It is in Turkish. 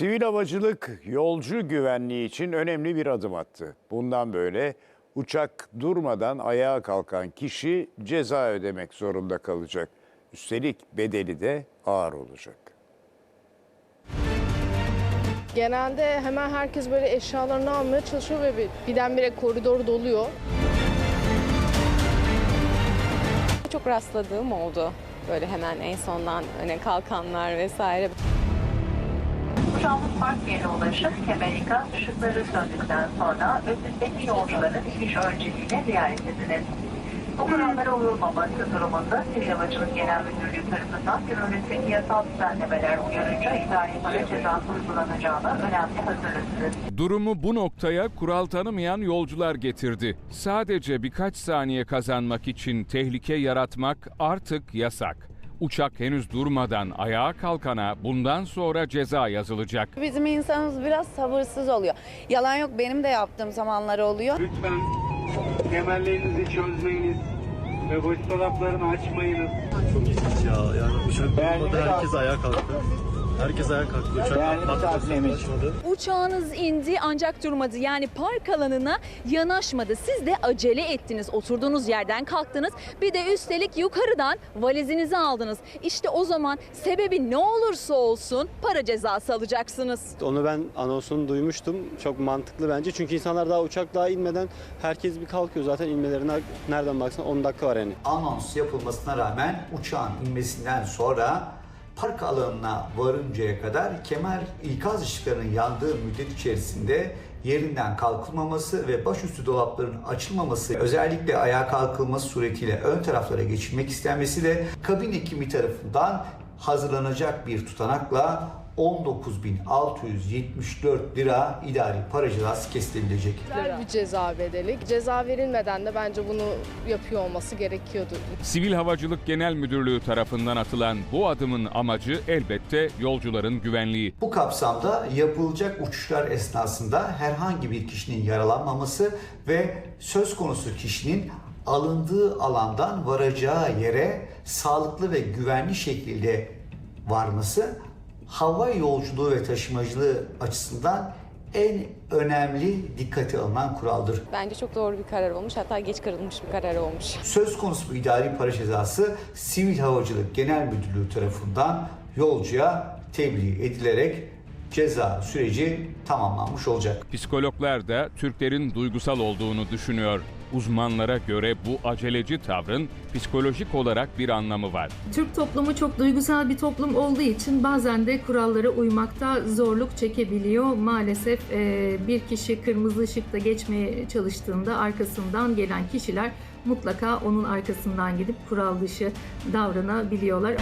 Sivil havacılık yolcu güvenliği için önemli bir adım attı. Bundan böyle uçak durmadan ayağa kalkan kişi ceza ödemek zorunda kalacak. Üstelik bedeli de ağır olacak. Genelde hemen herkes böyle eşyalarını almaya çalışıyor ve bir- birdenbire koridor doluyor. Çok rastladığım oldu. Böyle hemen en sondan öne kalkanlar vesaire. Uçağımız park yerine ulaşıp kemer ikaz ışıkları söndükten sonra önündeki yolcuların iniş önceliğine riayet ediniz. Bu kurallara uyulmaması durumunda Sivil Havacılık Genel Müdürlüğü tarafından yürürlükteki yasal düzenlemeler uyarınca idari para cezası uygulanacağına önemli hazırlıksınız. Durumu bu noktaya kural tanımayan yolcular getirdi. Sadece birkaç saniye kazanmak için tehlike yaratmak artık yasak. Uçak henüz durmadan ayağa kalkana bundan sonra ceza yazılacak. Bizim insanımız biraz sabırsız oluyor. Yalan yok benim de yaptığım zamanlar oluyor. Lütfen kemerlerinizi çözmeyiniz ve boş dolaplarını açmayınız. Çok ilginç ya. Yani uçak durmadı herkes ayağa kalktı. Herkes ayağa kalktı. Uçak. Uçağınız indi ancak durmadı. Yani park alanına yanaşmadı. Siz de acele ettiniz. Oturduğunuz yerden kalktınız. Bir de üstelik yukarıdan valizinizi aldınız. İşte o zaman sebebi ne olursa olsun para cezası alacaksınız. Onu ben anonsunu duymuştum. Çok mantıklı bence. Çünkü insanlar daha uçak daha inmeden herkes bir kalkıyor. Zaten inmelerine nereden baksan 10 dakika var yani. anons yapılmasına rağmen uçağın inmesinden sonra park alanına varıncaya kadar kemer ikaz ışıklarının yandığı müddet içerisinde yerinden kalkılmaması ve başüstü dolapların açılmaması özellikle ayağa kalkılması suretiyle ön taraflara geçilmek istenmesi de kabin ekibi tarafından hazırlanacak bir tutanakla 19.674 lira idari para cezası kesilebilecek. Güzel bir ceza bedeli. Ceza verilmeden de bence bunu yapıyor olması gerekiyordu. Sivil Havacılık Genel Müdürlüğü tarafından atılan bu adımın amacı elbette yolcuların güvenliği. Bu kapsamda yapılacak uçuşlar esnasında herhangi bir kişinin yaralanmaması ve söz konusu kişinin alındığı alandan varacağı yere sağlıklı ve güvenli şekilde varması hava yolculuğu ve taşımacılığı açısından en önemli dikkate alınan kuraldır. Bence çok doğru bir karar olmuş. Hatta geç kırılmış bir karar olmuş. Söz konusu bu idari para cezası Sivil Havacılık Genel Müdürlüğü tarafından yolcuya tebliğ edilerek ceza süreci tamamlanmış olacak. Psikologlar da Türklerin duygusal olduğunu düşünüyor. Uzmanlara göre bu aceleci tavrın psikolojik olarak bir anlamı var. Türk toplumu çok duygusal bir toplum olduğu için bazen de kurallara uymakta zorluk çekebiliyor. Maalesef e, bir kişi kırmızı ışıkta geçmeye çalıştığında arkasından gelen kişiler mutlaka onun arkasından gidip kural dışı davranabiliyorlar.